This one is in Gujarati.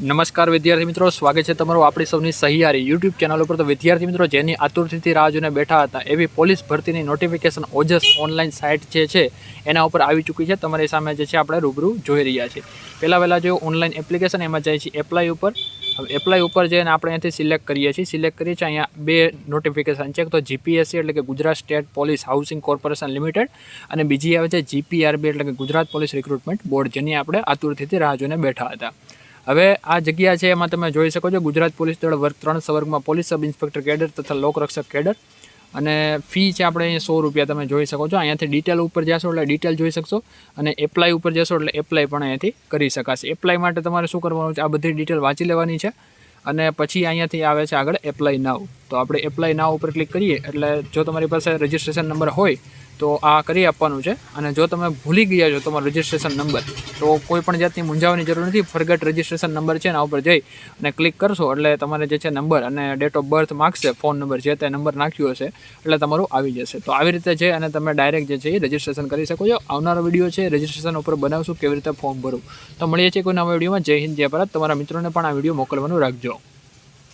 નમસ્કાર વિદ્યાર્થી મિત્રો, સ્વાગત છે તમારું આપણી સૌની સહિયારી યુટ્યુબ ચેનલ ઉપર. તો વિદ્યાર્થી મિત્રો, જેની આતુરથી રાહ જોઈને બેઠા હતા, એવી પોલીસ ભરતીની નોટિફિકેશન ઓજસ ઓનલાઈન સાઇટ જે છે, એના ઉપર આવી ચૂકી છે. તમારી સામે જે છે, આપણે રૂબરૂ જોઈ રહ્યા છીએ. પહેલાં પહેલાં જો ઓનલાઈન એપ્લિકેશન એમાં જાય છે એપ્લાય ઉપર. એપ્લાય ઉપર જઈને આપણે અહીંયાથી સિલેક્ટ કરીએ છીએ. સિલેક્ટ કરીએ છીએ, અહીંયા બે નોટિફિકેશન છે. એક તો જીપીએસસી એટલે કે Gujarat state police housing corporation limited અને બીજી આવે છે જીપીઆરબી એટલે કે ગુજરાત પોલીસ રિક્રુટમેન્ટ બોર્ડ, જેની આપણે આતુરથી રાહ જોઈને બેઠા હતા. હવે આ જગ્યા છે એમાં તમે જોઈ શકો છો ગુજરાત પોલીસ દળ વર્ગ ત્રણ સવર્ગમાં પોલીસ સબ ઇન્સ્પેક્ટર કેડર તથા લોકરક્ષક કેડર. અને ફી છે આપણે અહીંયા સો રૂપિયા તમે જોઈ શકો છો. અહીંયાથી ડિટેલ ઉપર જશો એટલે ડિટેલ જોઈ શકશો. અને એપ્લાય ઉપર જશો એટલે એપ્લાય પણ અહીંયાથી કરી શકાશે. એપ્લાય માટે તમારે શું કરવાનું છે? આ બધી ડિટેલ વાંચી લેવાની છે. અને પછી અહીંયાથી આવે છે આગળ એપ્લાય નાવ તો આપણે એપ્લાય નાવ ઉપર ક્લિક કરીએ. એટલે જો તમારી પાસે રજિસ્ટ્રેશન નંબર હોય, તો આ કરી આપવાનું છે. અને જો તમે ભૂલી ગયા છો તમારો રજિસ્ટ્રેશન નંબર તો કોઈ પણ જાતની મૂંઝાવાની જરૂર નથી. ફરગટ રજિસ્ટ્રેશન નંબર છે એના ઉપર જઈ અને ક્લિક કરશો એટલે તમારે જે છે નંબર અને ડેટ ઓફ બર્થ માગશે ફોન નંબર જે તે નંબર નાખ્યો હશે, એટલે તમારું આવી જશે. તો આવી રીતે છે અને તમે ડાયરેક્ટ જે છે એ રજિસ્ટ્રેશન કરી શકો છો. આવનારો વીડિયો છે રજિસ્ટ્રેશન ઉપર બનાવશું, કેવી રીતે ફોર્મ ભરવું. તો મળીએ છીએ કોઈ નવા વિડીયોમાં જય હિન્દ, જય ભારત. તમારા મિત્રોને પણ આ વીડિયો મોકલવાનું રાખજો.